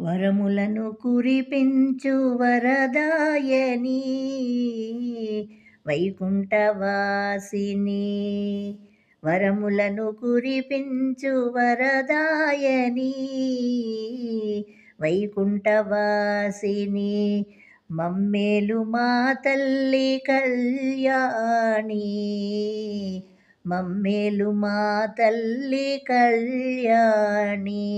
వరములను కురిపించు వరదాయని వైకుంఠవాసిని. వరములను కురిపించు వరదాయని వైకుంఠవాసిని. మమ్మేలు మా తల్లి కళ్యాణి మమ్మేలు మా తల్లి కళ్యాణి.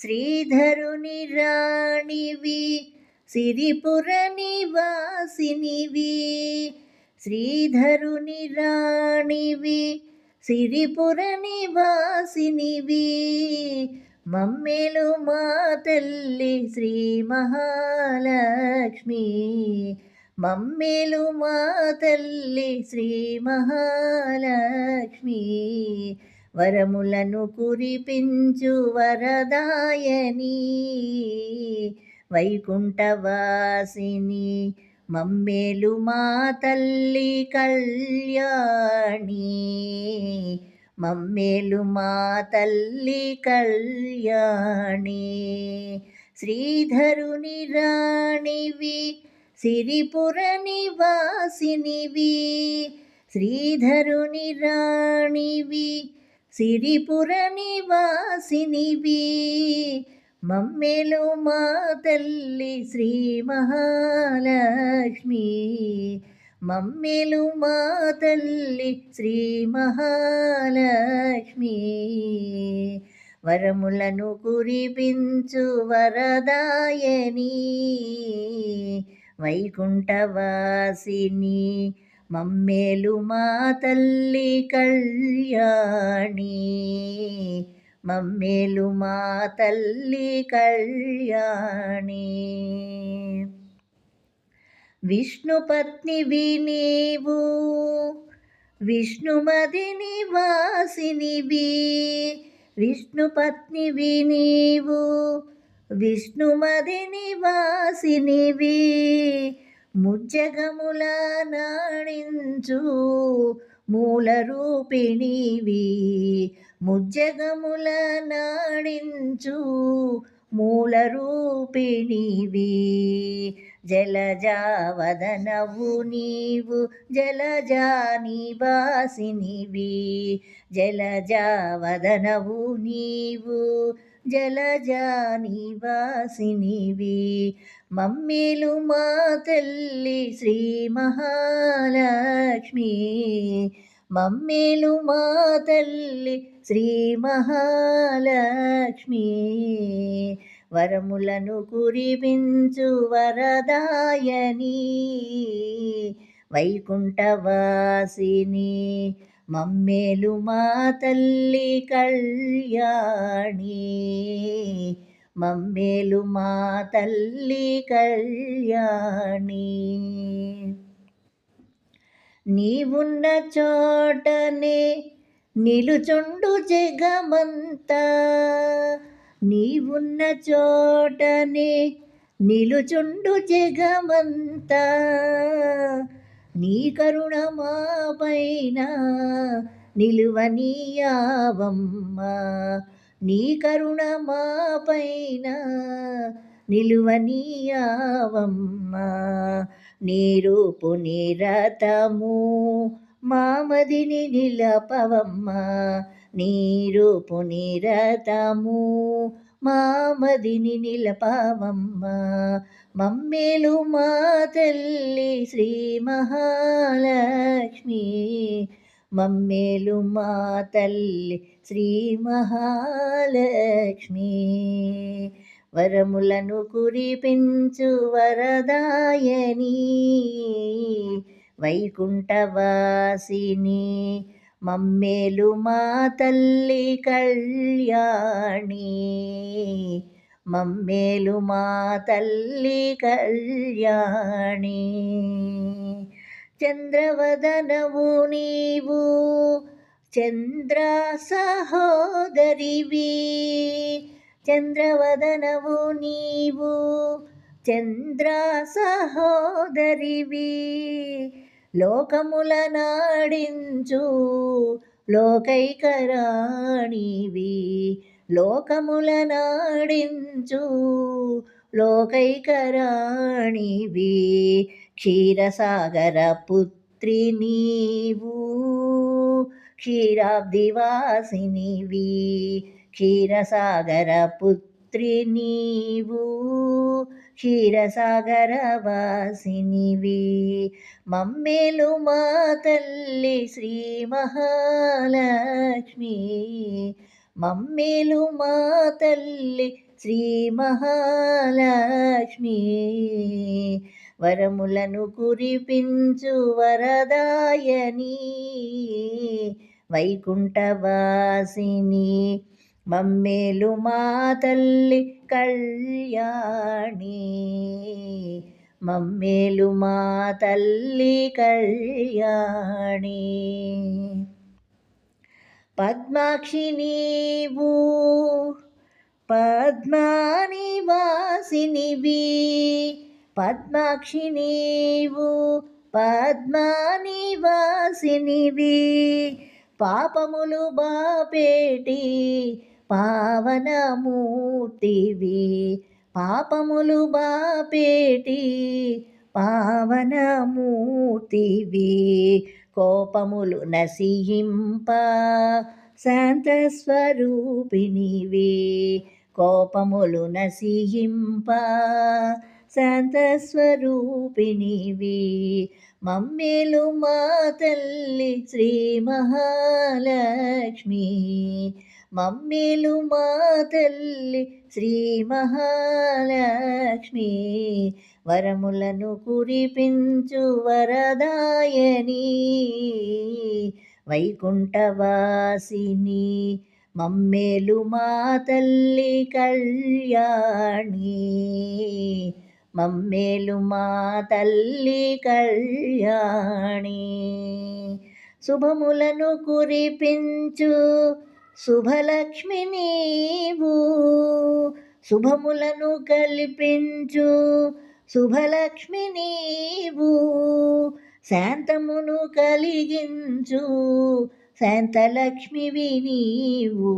శ్రీధరుని రాణివి సిరిపుర నివాసినివి. శ్రీధరుని రాణివి సిరిపుర నివాసినివి. మమ్మెలు మా తల్లి శ్రీ మహాలక్ష్మి మమ్మెలు మా తల్లి శ్రీ మహాలక్ష్మి. వరములను కురిపించు వరదాయని వైకుంఠవాసిని మమ్మేలు మా తల్లి కళ్యాణి. మమ్మేలు మా తల్లి కళ్యాణి. శ్రీధరుని రాణివి సిరిపుర నివాసినివి. శ్రీధరుని రాణివి సిరిపుర నివాసినివి మమ్మెలు మా తల్లి శ్రీ మహాలక్ష్మి మమ్మెలు మా తల్లి శ్రీ మహాలక్ష్మి వరములను కురిపించు వరదాయని. వైకుంఠవాసిని మమ్మేలు మా తల్లి కళ్యాణి. మమ్మేలు మా తల్లి కళ్యాణి. విష్ణుపత్ని వినీవు విష్ణుమది నివాసినివి. విష్ణుపత్ని వినీవు విష్ణుమది నివాసినివి. ముజ్జగముల నాడించు మూల రూపిణివి ముజ్జగముల నాడించు మూల రూపిణివి జలజావదనవు నీవు జలజా నివాసినివి జలజావదనవు నీవు జలజానివాసినివి. మమ్మీలు మా తల్లి శ్రీ మహాలక్ష్మి. మమ్మీలు మా తల్లి శ్రీ మహాలక్ష్మి. వరములను కురిపించు వరదాయని. వైకుంఠవాసిని మమ్మేలు మా తల్లి కళ్యాణి మమ్మేలు మా తల్లి కళ్యాణి నీవున్న చోటనే నిలుచుండు జగమంతా నీవున్న చోటనే నిలుచుండు జగమంతా నీ కరుణ మాపైన నిలువనీయావమ్మ నీ కరుణ మా పైన నిలువనీయావమ్మ నీ రూపు నిరతము మామదిని నిలపవమ్మ. నీ రూపు నిరతము మామదిని నిలపావమ్మ మమ్మేలు మా తల్లి శ్రీ మహాలక్ష్మి మమ్మేలు మా తల్లి శ్రీ మహాలక్ష్మి. వరములను కురిపించు వరదాయని వైకుంఠవాసిని మమ్మేలు మా తల్లి కళ్యాణి. మమ్మేలు మా తల్లి కళ్యాణి. చంద్రవదనవు నీవు చంద్ర సహోదరివి. చంద్రవదనవు నీవు చంద్ర సహోదరివి. లోకముల నాడించు లోకైకరాణివి. లోకముల నాడించు లోకైకరాణివి. క్షీరసాగర పుత్రి నీవు క్షీరాబ్దివాసినివి క్షీరసాగర పుత్రి నీవు క్షీరసాగరవాసినివి. మమ్మేలు మా తల్లి శ్రీ మహాలక్ష్మి. మమ్మేలు మా తల్లి శ్రీ మహాలక్ష్మి. వరములను కురిపించు వరదాయని. వైకుంఠవాసిని మమ్మేలు మా తల్లి కళ్యాణి. మమ్మేలు మా తల్లి కళ్యాణి. పద్మాక్షి నీవు పద్మానివాసినివి పద్మాక్షి నీవు పద్మానివాసినివి పాపములు బాపేటి పావనమూర్తివి. పాపములు బాపేటి పావనమూర్తివి. కోపములు నసిహింప శాంతస్వరూపిణివి. కోపములు నసిహింప శాంతస్వరూపిణివి. మమ్మేలు మా తల్లి శ్రీ మహాలక్ష్మి. మమ్మేలు మా తల్లి శ్రీ మహాలక్ష్మి. వరములను కురిపించు వరదాయని వైకుంఠవాసిని. మమ్మేలు మా తల్లి కళ్యాణి. మమ్మేలు మా తల్లి కళ్యాణి. శుభములను కురిపించు శుభలక్ష్మి నీవు శుభములను కల్పించు. శుభలక్ష్మి నీవు శాంతమును కలిగించు. శాంతలక్ష్మివి నీవు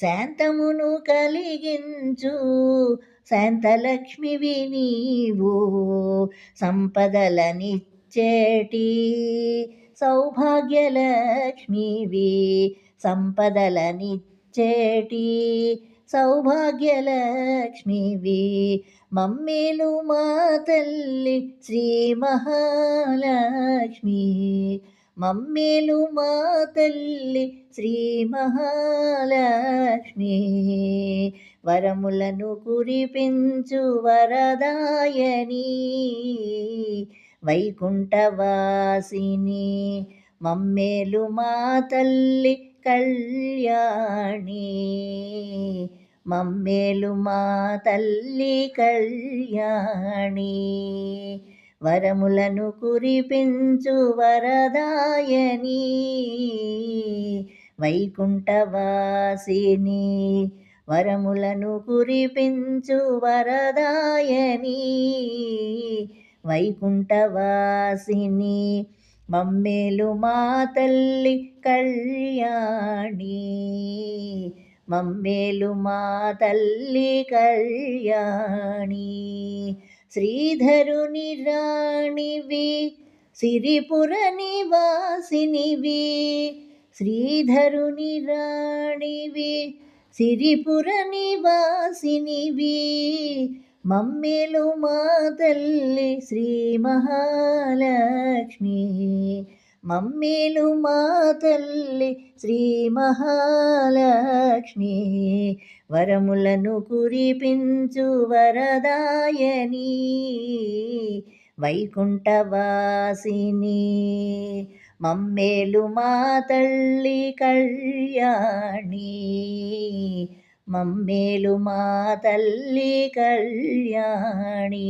శాంతమును కలిగించు. శాంతలక్ష్మివి నీవు సంపదలనిచ్చేటి. సౌభాగ్యలక్ష్మివి సంపదలనిచ్చేటి సౌభాగ్యలక్ష్మివి మమ్మీలు మా తల్లి శ్రీ మహాలక్ష్మి మమ్మీలు మా తల్లి శ్రీ మహాలక్ష్మి. వరములను కురిపించు వరదాయని వైకుంఠవాసిని మమ్మేలు మా తల్లి కళ్యాణి. మమ్మేలు మా తల్లి కళ్యాణి. వరములను కురిపించు వరదాయని. వైకుంఠవాసిని వరములను కురిపించు వరదాయని. వైకుంఠవాసిని మమ్మేలు మా తల్లి కళ్యాణి. మమ్మేలు మా తల్లి కళ్యాణి. శ్రీధరుని రాణివి సిరిపుర నివాసినివి. శ్రీధరుని రాణివి సిరిపుర నివాసినివి. మమ్మేలు మా తల్లి శ్రీ మహాలక్ష్మి. మమ్మేలు మా తల్లి శ్రీ మహాలక్ష్మి. వరములను కురిపించు వరదాయని వైకుంఠవాసిని. మమ్మేలు మా తల్లి కళ్యాణి. మమ్మేలు మా తల్లి కళ్యాణి